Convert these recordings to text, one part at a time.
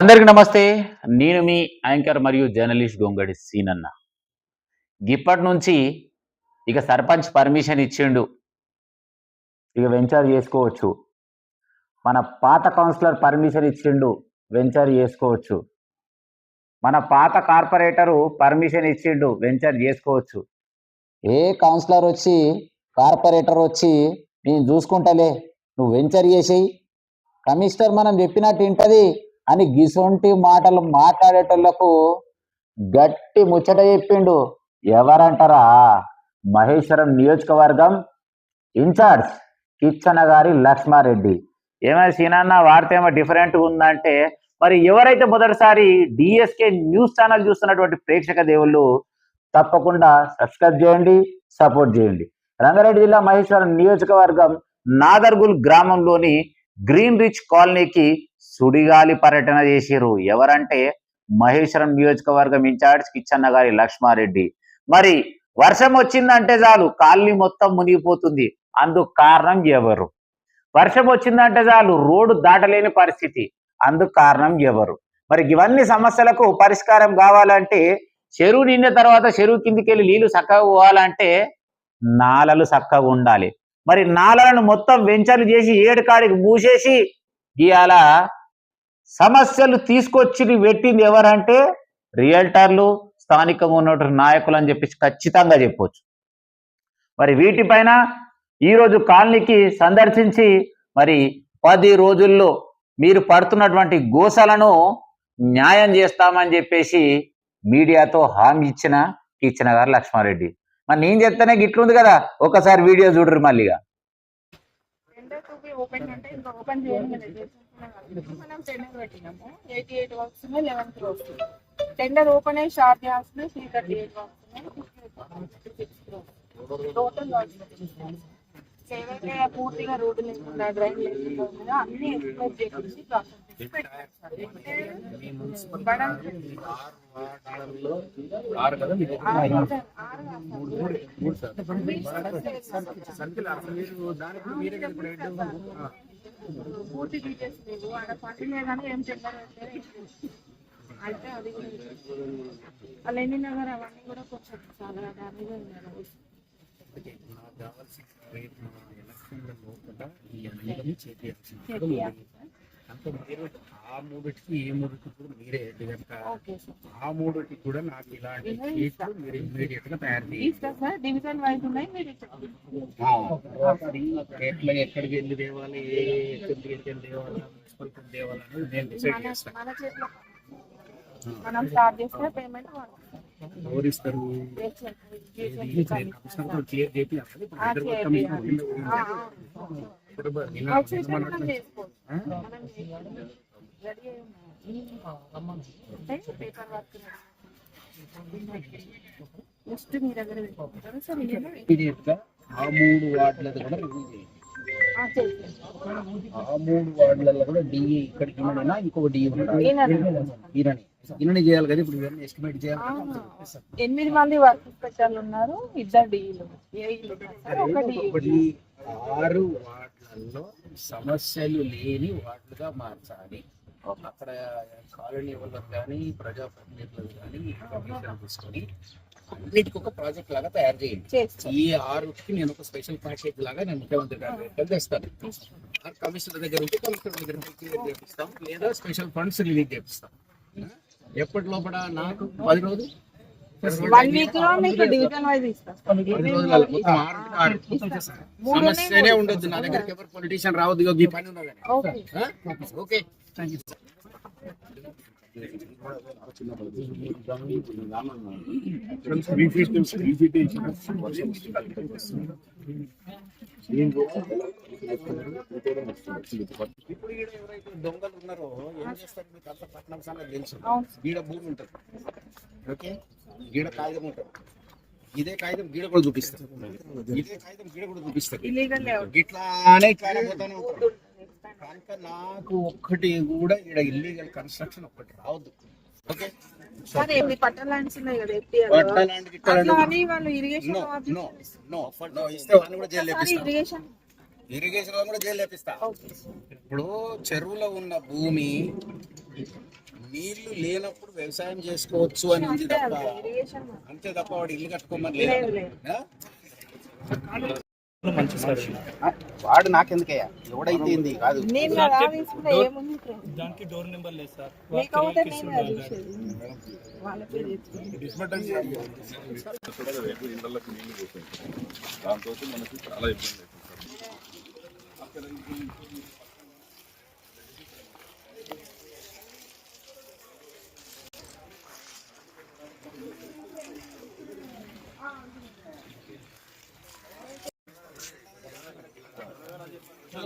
అందరికి నమస్తే. నేను మీ యాంకర్ మరియు జర్నలిస్ట్ గొంగడి సీనన్న. ఇప్పటి నుంచి ఇక సర్పంచ్ పర్మిషన్ ఇచ్చిండు. ఇక వెంచర్ చేసుకోవచ్చు. మన పాత కౌన్సిలర్ పర్మిషన్ ఇచ్చిండు. వెంచర్ చేసుకోవచ్చు. మన పాత కార్పొరేటరు పర్మిషన్ ఇచ్చిండు. వెంచర్ చేసుకోవచ్చు. ఏ కౌన్సిలర్ వచ్చి కార్పొరేటర్ వచ్చి నేను చూసుకుంటలే. నువ్వు వెంచర్ చేసేయి. కమిషనర్ మనం చెప్పినట్టు వింటది. అని గిసొంటి మాటలు మాట్లాడేటోళ్ళకు గట్టి ముచ్చట చెప్పిండు. ఎవరంటారా? మహేశ్వరం నియోజకవర్గం ఇన్ఛార్జ్ కిచ్చన గారి లక్ష్మారెడ్డి. ఏమైనా సీనన్న వార్తేమో డిఫరెంట్ ఉందంటే మరి ఎవరైతే మొదటిసారి డిఎస్కే న్యూస్ ఛానల్ చూస్తున్నటువంటి ప్రేక్షక దేవుళ్ళు తప్పకుండా సబ్స్క్రైబ్ చేయండి సపోర్ట్ చేయండి. రంగారెడ్డి జిల్లా మహేశ్వరం నియోజకవర్గం నాదర్గుల్ గ్రామంలోని గ్రీన్ రిచ్ కాలనీకి సుడిగాలి పర్యటన చేసిరు ఎవరంటే మహేశ్వరం నియోజకవర్గం ఇన్ఛార్జ్ కిచ్చన్న గారి లక్ష్మారెడ్డి. మరి వర్షం వచ్చిందంటే చాలు కాలనీ మొత్తం మునిగిపోతుంది. అందుకు కారణం ఎవరు? వర్షం వచ్చిందంటే చాలు రోడ్డు దాటలేని పరిస్థితి. అందుకు కారణం ఎవరు? మరి ఇవన్నీ సమస్యలకు పరిష్కారం కావాలంటే చెరువు నిండిన తర్వాత చెరువు కిందికి వెళ్ళి నీళ్ళు చక్కగా పోవాలంటే నాలలు చక్కగా ఉండాలి. మరి నాలలను మొత్తం వెంచర్లు చేసి ఏడు కాడికి మూసేసి ఇవాళ సమస్యలు తీసుకొచ్చి పెట్టింది ఎవరంటే రియల్టర్లు స్థానికంగా ఉన్నటువంటి నాయకులు అని చెప్పేసి ఖచ్చితంగా చెప్పవచ్చు మరి వీటిపైన ఈరోజు కాలనీకి సందర్శించి మరి పది రోజుల్లో మీరు పడుతున్నటువంటి గోసలను న్యాయం చేస్తామని చెప్పేసి మీడియాతో హామీ ఇచ్చిన ఇచ్చిన గారు లక్ష్మారెడ్డి. మరి నేను చెప్తానే గిట్లుంది కదా ఒకసారి వీడియో చూడరు మళ్ళీగా. ఓపెన్ ఓపెన్ మనం టెండర్ పెట్టినాము ఎయిటీ ఎయిట్ వర్క్స్ ఉన్నాయి లెవెన్త్ రోజు టెండర్ ఓపెన్ అయ్యి స్టార్ట్ చేస్తున్నాయి three thirty eight works total ఏవైతే పూర్తిగా రోడ్డు లేకుండా డ్రైన్ లేకుండా అన్ని ఎక్స్ప్లెయిన్ చేసి ప్రాసెస్ పెట్టారు పూర్తి డీటెయిల్స్ లేవు. ఆడ ఫండ్ లేదని ఏం చెప్పారు అంటే అయితే అది కూడా ఎన్ని నగర్ అవన్నీ కూడా కొంచెం చాలా డ్యామేజ్ నాకు కావాల్సిన ఎలక్షన్ల లోపల ఈ మీరు ఆ మూడిటికి ఏ మూడిటికి కూడా మీరే కనుక ఆ మూడిటికి కూడా నాకు ఇలాంటి షీట్లు మీరు ఇమ్మీడియట్గా తయారు డివిజన్ వైజ్ ఉన్నాయి మీరు. అది ఎట్లా ఎక్కడికి వెళ్ళి తేవాలి ఏ ఎక్కడికి వెళ్ళి తేవాలి మున్సిపల్ అనేది నేను డిసైడ్ చేస్తాను మన స్టార్ట్ చేస్తే పేమెంట్ ఎవరు ఇస్తారు? ఏది? కమిషనర్తో క్లియర్ చేపి నెక్స్ట్ మీ దగ్గర ఆ మూడు వార్డులది కూడా రివ్యూ చేయండి. ఆ, మూడు వార్డులలో కూడా డిఏ ఇక్కడ ఈయనైనా ఇంకొక డిఏ ఈయననే. ఈయనని చేయాలి కదా? ఇప్పుడు ఇవన్నీ ఎస్టిమేట్ చేయాలి. ఎనిమిది మంది వర్క్ స్పెషల్ ఉన్నారు. ఇద్దరు డీలు. ఒకటి ఆరు వార్డులలో సమస్యలు లేని వార్డులుగా మార్చాలి. అక్కడ కాలనీ వాళ్ళకి కానీ ప్రజాప్రతినిధులకు కానీ తీసుకొని అన్నిటికి ఒక ప్రాజెక్ట్ లాగా తయారు చేయండి. ఈ ఆరుకి నేను ఒక స్పెషల్ ప్యాకేజ్ లాగా నేను ముఖ్యమంత్రి గారి తెస్తాను. కమిషనర్ దగ్గర ఉంటే కమిషనర్ దగ్గర చేపిస్తాం. లేదా స్పెషల్ ఫండ్స్ రిలీజ్ చేపిస్తాం. ఎప్పటి లోపల నాకు? పది రోజులు? వన్ వీక్లో మీకు డివిజన్ వైజ్ ఇస్తాం. పది రోజులలో మొత్తం ఆరు ఆరు సమస్యనే ఉండొద్దు నా దగ్గరికి ఎవరు పొలిటీషియన్ రావద్దు ఈ పని ఉన్నదని? ఓకే. థ్యాంక్ యూ ఇప్పుడు ఈడ ఎవరైతే దొంగలు ఉన్నారో ఏం చేస్తారు మీకు అంత పట్నం సంగతి తెలుసు అవును. గీడ భూమి ఉంటుంది ఓకే గీడ కాగితం ఉంటుంది ఇదే కాగితం గీడ కూడా చూపిస్తారు ఇదే కాగితం గీడ కూడా చూపిస్తారు ఇల్లీగల్ లేఅవుట్ ఇట్లానే ఇట్లానే పోతానే ఉంటారు కనుక నాకు ఒక్కటి కూడా ఇక్కడ ఇల్లీగల్ కన్స్ట్రక్షన్ ఒక్కటి రావద్దు. ఓకే ఇరిగేషన్ కూడా జైలు లేపిస్తా ఇప్పుడు చెరువులో ఉన్న భూమి నీళ్ళు లేనప్పుడు వ్యవసాయం చేసుకోవచ్చు అని ఉంది తప్ప అంతే తప్ప వాడు ఇల్లు కట్టుకోమని లేదు ఆ? ఆ, వాడు నాకెందుకయ్యా? ఎవడైతే ఏంది? కాదు. దానికి డోర్ నెంబర్ లేదు సార్. ఇళ్ళకి పోతుంది దాంతో మనకి చాలా ఇబ్బంది అవుతుంది అన్న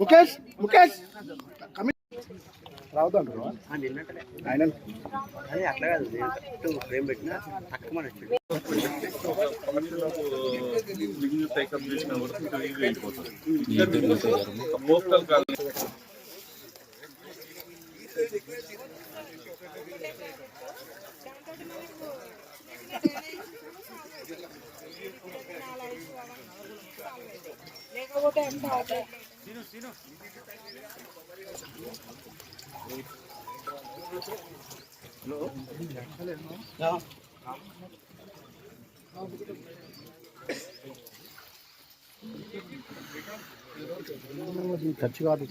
ముఖేష్ ముఖేష్. రావద్దాం ఆయన లింగ్ టేకప్ చేసిన వరకు ఇంకా ఈజీ వెళ్ళిపోతుంది పోస్టల్ కాలనీ లేకపోతే ఎంత అవుతాయి ఖర్చు కాదు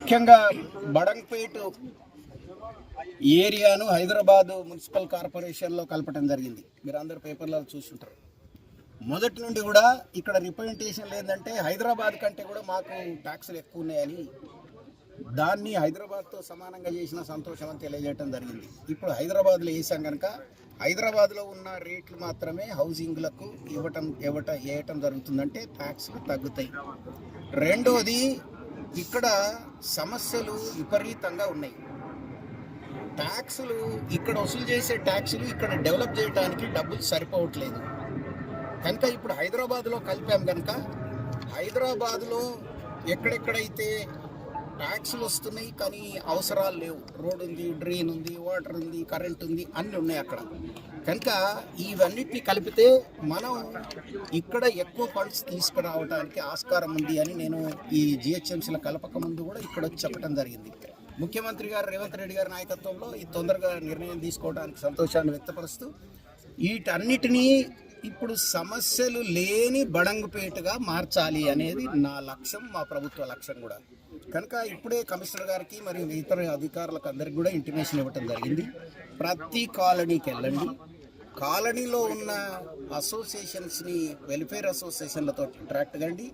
ముఖ్యంగా బడంపేట ఈ ఏరియాను హైదరాబాదు మున్సిపల్ కార్పొరేషన్లో కలపడం జరిగింది. మీరు అందరు పేపర్లలో చూసుంటారు. మొదటి నుండి కూడా ఇక్కడ రిప్రజెంటేషన్ లేదంటే హైదరాబాద్ కంటే కూడా మాకు ట్యాక్సులు ఎక్కువ ఉన్నాయని దాన్ని హైదరాబాద్తో సమానంగా చేసిన సంతోషం అని తెలియజేయడం జరిగింది. ఇప్పుడు హైదరాబాద్లో వేసాం కనుక హైదరాబాద్లో ఉన్న రేట్లు మాత్రమే హౌసింగ్లకు ఇవ్వటం ఇవ్వటం వేయటం జరుగుతుందంటే ట్యాక్స్లు తగ్గుతాయి. రెండవది ఇక్కడ సమస్యలు విపరీతంగా ఉన్నాయి. ట్యాక్సులు ఇక్కడ వసూలు చేసే ట్యాక్సులు ఇక్కడ డెవలప్ చేయడానికి డబ్బులు సరిపోవట్లేదు. కనుక ఇప్పుడు హైదరాబాద్లో కలిపాం కనుక హైదరాబాద్లో ఎక్కడెక్కడైతే ట్యాక్సులు వస్తున్నాయి కానీ అవసరాలు లేవు. రోడ్ ఉంది డ్రైన్ ఉంది వాటర్ ఉంది కరెంట్ ఉంది అన్నీ ఉన్నాయి అక్కడ. కనుక ఇవన్నిటిని కలిపితే మనం ఇక్కడ ఎక్కువ ఫండ్స్ తీసుకురావడానికి ఆస్కారం ఉంది అని నేను ఈ జిహెచ్ఎంసీల కలపక ముందు కూడా ఇక్కడ వచ్చి చెప్పడం జరిగింది. ముఖ్యమంత్రి గారు రేవంత్ రెడ్డి గారి నాయకత్వంలో ఈ తొందరగా నిర్ణయం తీసుకోవడానికి సంతోషాన్ని వ్యక్తపరుస్తూ వీటన్నిటినీ ఇప్పుడు సమస్యలు లేని బడంగుపేటగా మార్చాలి అనేది నా లక్ష్యం మా ప్రభుత్వ లక్ష్యం కూడా. కనుక ఇప్పుడే కమిషనర్ గారికి మరియు ఇతర అధికారులకు అందరికి కూడా ఇంటిమేషన్ ఇవ్వటం జరిగింది. ప్రతి కాలనీకి వెళ్ళండి. కాలనీలో ఉన్న అసోసియేషన్స్ని వెల్ఫేర్ అసోసియేషన్లతో ఇంటరాక్ట్ కండి.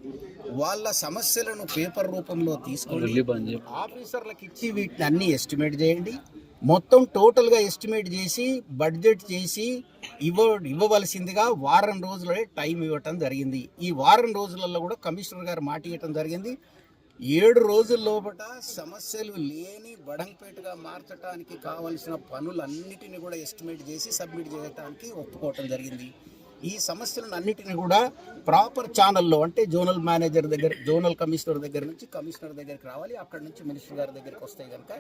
వాళ్ళ సమస్యలను పేపర్ రూపంలో తీసుకోండి. ఆఫీసర్లకు ఇచ్చి వీటిని అన్ని ఎస్టిమేట్ చేయండి. మొత్తం టోటల్గా ఎస్టిమేట్ చేసి బడ్జెట్ చేసి ఇవ్వ ఇవ్వవలసిందిగా వారం రోజులే టైం ఇవ్వటం జరిగింది. ఈ వారం రోజులలో కూడా కమిషనర్ గారు మాట ఇవ్వటం జరిగింది. ఏడు రోజుల లోపల సమస్యలు లేని బడంపేటగా మార్చడానికి కావలసిన పనులన్నిటిని కూడా ఎస్టిమేట్ చేసి సబ్మిట్ చేయడానికి ఒప్పుకోవటం జరిగింది. ఈ సమస్యలను అన్నిటిని కూడా ప్రాపర్ ఛానల్లో అంటే జోనల్ మేనేజర్ దగ్గర జోనల్ కమిషనర్ దగ్గర నుంచి కమిషనర్ దగ్గరికి రావాలి. అక్కడ నుంచి మినిస్టర్ గారి దగ్గరికి వస్తాయి కనుక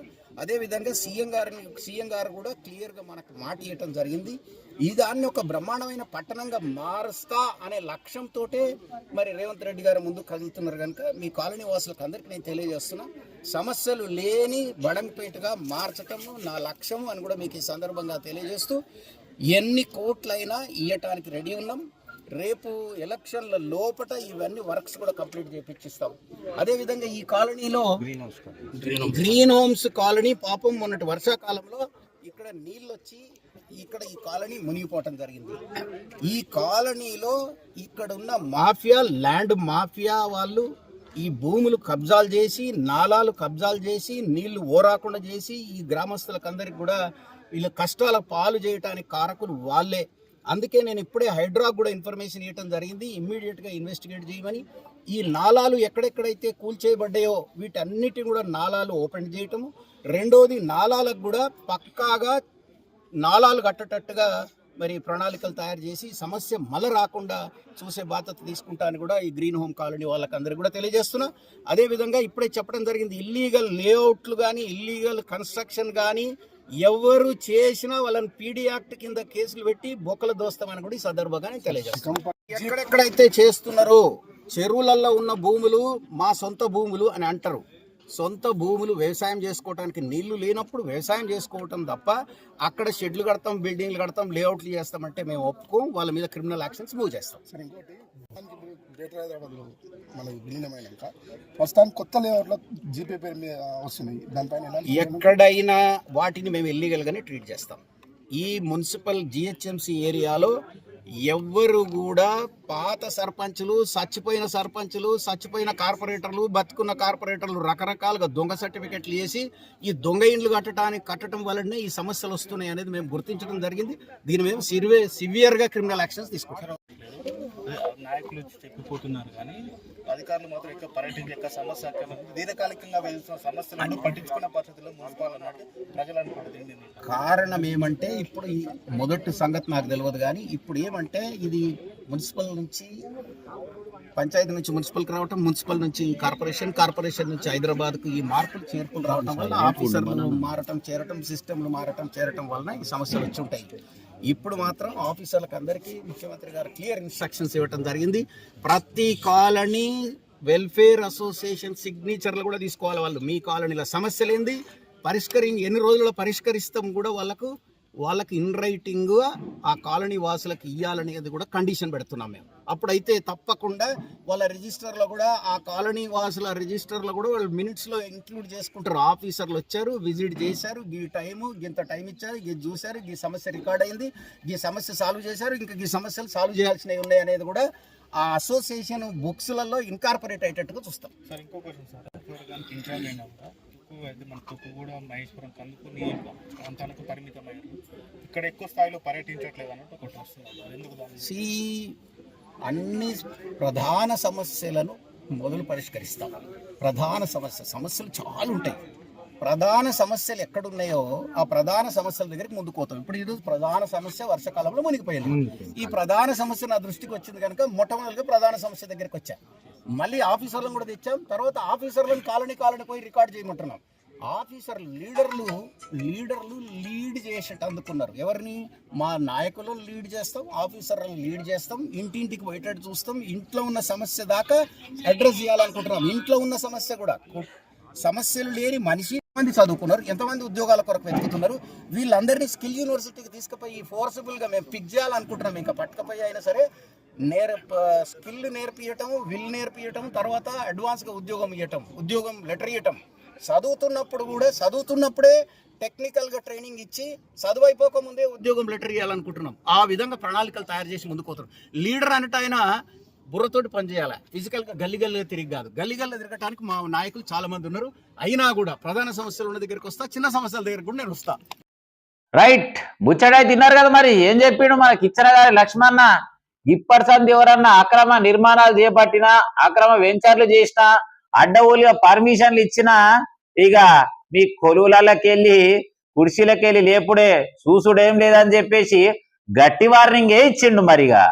అదేవిధంగా సీఎం గారిని సీఎం గారు కూడా క్లియర్గా మనకు మాట ఇవ్వటం జరిగింది. ఈ దాన్ని ఒక బ్రహ్మాండమైన పట్టణంగా మారుస్తా అనే లక్ష్యంతో మరి రేవంత్ రెడ్డి గారు ముందు కదులుతున్నారు కనుక మీ కాలనీ వాసులకు అందరికీ నేను తెలియజేస్తున్నా. సమస్యలు లేని బడంపేటగా మార్చటము నా లక్ష్యం అని కూడా మీకు ఈ సందర్భంగా తెలియజేస్తూ ఎన్ని కోట్లైనా ఇవ్వటానికి రెడీ ఉన్నాం. రేపు ఎలక్షన్ల లోపట ఇవన్నీ వర్క్స్ కూడా కంప్లీట్ చేపించిస్తాం అదేవిధంగా ఈ కాలనీలో గ్రీన్ హోమ్స్ కాలనీ. పాపం మొన్నటి వర్షాకాలంలో ఇక్కడ నీళ్ళు వచ్చి ఇక్కడ ఈ కాలనీ మునిగిపోవటం జరిగింది. ఈ కాలనీలో ఇక్కడ ఉన్న మాఫియా ల్యాండ్ మాఫియా వాళ్ళు ఈ భూములు కబ్జాలు చేసి నాలాలు కబ్జాలు చేసి నీళ్ళు ఓరాకుండా చేసి ఈ గ్రామస్తులకు అందరికి కూడా వీళ్ళ కష్టాల పాలు చేయటానికి కారకులు వాళ్ళే. అందుకే నేను ఇప్పుడే హైడ్రా కూడా ఇన్ఫర్మేషన్ ఇవ్వడం జరిగింది. ఇమ్మీడియట్గా ఇన్వెస్టిగేట్ చేయమని. ఈ నాలాలు ఎక్కడెక్కడైతే కూల్చేయబడ్డాయో వీటన్నిటిని కూడా నాలాలు ఓపెన్ చేయటము. రెండోది నాలాలకు కూడా పక్కాగా నాలాలు కట్టేటట్టుగా మరి ప్రణాళికలు తయారు చేసి సమస్య మల రాకుండా చూసే బాధ్యత తీసుకుంటాను కూడా ఈ గ్రీన్ హోమ్ కాలనీ వాళ్ళకందరూ కూడా తెలియజేస్తున్నా. అదేవిధంగా ఇప్పుడే చెప్పడం జరిగింది ఇల్లీగల్ లేఅవుట్లు కానీ ఇల్లీగల్ కన్స్ట్రక్షన్ కానీ ఎవరు చేసినా వాళ్ళని పీడీ యాక్ట్ కింద కేసులు పెట్టి బొక్కలు దోస్తామని కూడా ఈ సందర్భంగా నేను తెలియజేస్తాను ఎక్కడెక్కడైతే చేస్తున్నారో చెరువులలో ఉన్న భూములు మా సొంత భూములు అని అంటారు. సొంత భూములు వ్యవసాయం చేసుకోవడానికి నీళ్ళు లేనప్పుడు వ్యవసాయం చేసుకోవటం తప్ప అక్కడ షెడ్లు కడతాం బిల్డింగ్లు కడతాం లేఅవుట్లు చేస్తామంటే మేము ఒప్పుకోం వాళ్ళ మీద క్రిమినల్ యాక్షన్స్ మూవ్ చేస్తాం. సరే ఇంకోటి. దానికి ఇప్పుడు గ్రేటర్ హైదరాబాద్లో మనకి విలీనమైనాక ప్రస్తుతానికి కొత్త లేఅవుట్లో జీపే పేరు మీద వస్తున్నాయి. దానిపైన ఎలాంటి ఎక్కడైనా వాటిని మేము ఇల్లీగల్గానే ట్రీట్ చేస్తాం. ఈ మున్సిపల్ జిహెచ్ఎంసి ఏరియాలో ఎవ్వరు కూడా పాత సర్పంచులు చచ్చిపోయిన సర్పంచులు చచ్చిపోయిన కార్పొరేటర్లు బతుకున్న కార్పొరేటర్లు రకరకాలుగా దొంగ సర్టిఫికెట్లు చేసి ఈ దొంగ ఇండ్లు కట్టడానికి కట్టడం వల్లనే ఈ సమస్యలు వస్తున్నాయి అనేది మేము గుర్తించడం జరిగింది. దీని మేము సివియర్గా క్రిమినల్ యాక్షన్స్ తీసుకుంటాం నాయకులు చెప్పిపోతున్నారు కానీ అధికారులు మాత్రం ఎక్కువ పర్యటించే యొక్క సమస్య దీర్ఘకాలికంగా వెళ్తున్న సమస్యలను పట్టించుకున్న పరిస్థితుల్లో మున్సిపాల్ అన్నట్టు ప్రజలు అనుకుంటుంది కారణం ఏమంటే ఇప్పుడు ఈ మొదటి సంగతి నాకు తెలియదు కానీ ఇప్పుడు ఏమంటే ఇది మున్సిపల్ నుంచి పంచాయతీ నుంచి మున్సిపల్కి రావటం మున్సిపల్ నుంచి కార్పొరేషన్ కార్పొరేషన్ నుంచి హైదరాబాద్కు ఈ మార్పులు చేర్పులు రావటం వల్ల ఆఫీసర్లు మారటం చేరటం సిస్టమ్లు మారటం చేరటం వలన ఈ సమస్యలు వచ్చి ఉంటాయి. ఇప్పుడు మాత్రం ఆఫీసర్లకు అందరికీ ముఖ్యమంత్రి గారు క్లియర్ ఇన్స్ట్రక్షన్స్ ఇవ్వటం జరిగింది. ప్రతి కాలనీ వెల్ఫేర్ అసోసియేషన్ సిగ్నేచర్లు కూడా తీసుకోవాలి వాళ్ళు. మీ కాలనీలో సమస్యలు ఏంది పరిష్కరి ఎన్ని రోజుల్లో పరిష్కరిస్తాం కూడా వాళ్ళకు వాళ్ళకి ఇన్ రైటింగ్ ఆ కాలనీ వాసులకు ఇవ్వాలనేది కూడా కండిషన్ పెడుతున్నాం మేము. అప్పుడైతే తప్పకుండా వాళ్ళ రిజిస్టర్లో కూడా ఆ కాలనీ వాసుల రిజిస్టర్లో కూడా వాళ్ళు మినిట్స్లో ఇంక్లూడ్ చేసుకుంటారు. ఆఫీసర్లు వచ్చారు విజిట్ చేశారు ఈ టైము ఇంత టైం ఇచ్చారు ఇది చూశారు ఈ సమస్య రికార్డ్ అయింది ఈ సమస్య సాల్వ్ చేశారు ఇంకా ఈ సమస్యలు సాల్వ్ చేయాల్సినవి ఉన్నాయి అనేది కూడా ఆ అసోసియేషన్ బుక్స్లలో ఇన్కార్పొరేట్ అయ్యేటట్టుగా చూస్తాం. సార్ ఇంకో క్వశ్చన్ సార్. ఎక్కువ అయితే మన తొక్కు కూడా మహేశ్వరం కందుకు ప్రాంతానికి పరిమితమయ్యారు ఇక్కడ ఎక్కువ స్థాయిలో పర్యటించట్లేదు అన్నట్టు ఒకటి వస్తుంది. ఎందుకు సి అన్ని ప్రధాన సమస్యలను మొదలు పరిష్కరిస్తాం. ప్రధాన సమస్య సమస్యలు చాలా ఉంటాయి. ప్రధాన సమస్యలు ఎక్కడున్నాయో ఆ ప్రధాన సమస్యల దగ్గరికి ముందుకు పోతాం. ఇప్పుడు ఈరోజు ప్రధాన సమస్య వర్షాకాలంలో మునిగిపోయింది. ఈ ప్రధాన సమస్య నా దృష్టికి వచ్చింది కనుక మొట్టమొదటిగా ప్రధాన సమస్య దగ్గరికి వచ్చా. మళ్ళీ ఆఫీసర్లను కూడా తెచ్చాం. తర్వాత ఆఫీసర్లను కాలనీ కాలనీ పోయి రికార్డ్ చేయమంటున్నాం. ఆఫీసర్లు లీడర్లు లీడర్లు లీడ్ చేసేట అందుకున్నారు. ఎవరిని? మా నాయకులను లీడ్ చేస్తాం ఆఫీసర్లను లీడ్ చేస్తాం ఇంటింటికి పోయేటట్టు చూస్తాం. ఇంట్లో ఉన్న సమస్య దాకా అడ్రస్ చేయాలనుకుంటున్నాం. ఇంట్లో ఉన్న సమస్య కూడా. సమస్యలు లేని మనిషి మంది చదువుకున్నారు ఎంతమంది ఉద్యోగాల కొరకు వెతుకుతున్నారు వీళ్ళందరినీ స్కిల్ యూనివర్సిటీకి తీసుకుపోయి ఫోర్సబుల్గా మేము పిక్ చేయాలనుకుంటున్నాం. ఇంకా పట్టుకపోయి అయినా సరే నేర్ స్కిల్ నేర్పియటం విల్ నేర్పియటం తర్వాత అడ్వాన్స్గా ఉద్యోగం ఇవ్వటం ఉద్యోగం లెటర్ ఇవ్వటం చదువుతున్నప్పుడు కూడా చదువుతున్నప్పుడే టెక్నికల్గా ట్రైనింగ్ ఇచ్చి చదువు అయిపోక ముందే ఉద్యోగం లెటర్ ఇవ్వాలనుకుంటున్నాం ఆ విధంగా ప్రణాళికలు తయారు చేసి ముందుకు పోతున్నాం. లీడర్ అన్నట్టు ఆయన బుర్రతోటి పనిచేయాలి ఫిజికల్గా గల్లి గల్లిగా తిరిగి కాదు. గల్లి గల్లి తిరగటానికి మా నాయకులు చాలా మంది ఉన్నారు. అయినా కూడా ప్రధాన సమస్యలు ఉన్న దగ్గరికి వస్తా చిన్న సమస్యల దగ్గర కూడా నేను వస్తా. రైట్ ముచ్చటాయి తిన్నారు కదా మరి. ఏం చెప్పిండు మన కిచ్చన గారి లక్ష్మణ ఇప్పటి సంది ఎవరన్నా అక్రమ నిర్మాణాలు చేపట్టినా అక్రమ వెంచర్లు చేసినా అడ్డగోలుగా పర్మిషన్లు ఇచ్చినా ఇక మీ కొలువులకెళ్ళి కుర్చీలకెళ్ళి లేపుడే చూసుడేం లేదని చెప్పేసి గట్టి వార్నింగే ఇచ్చిండు మరిగా.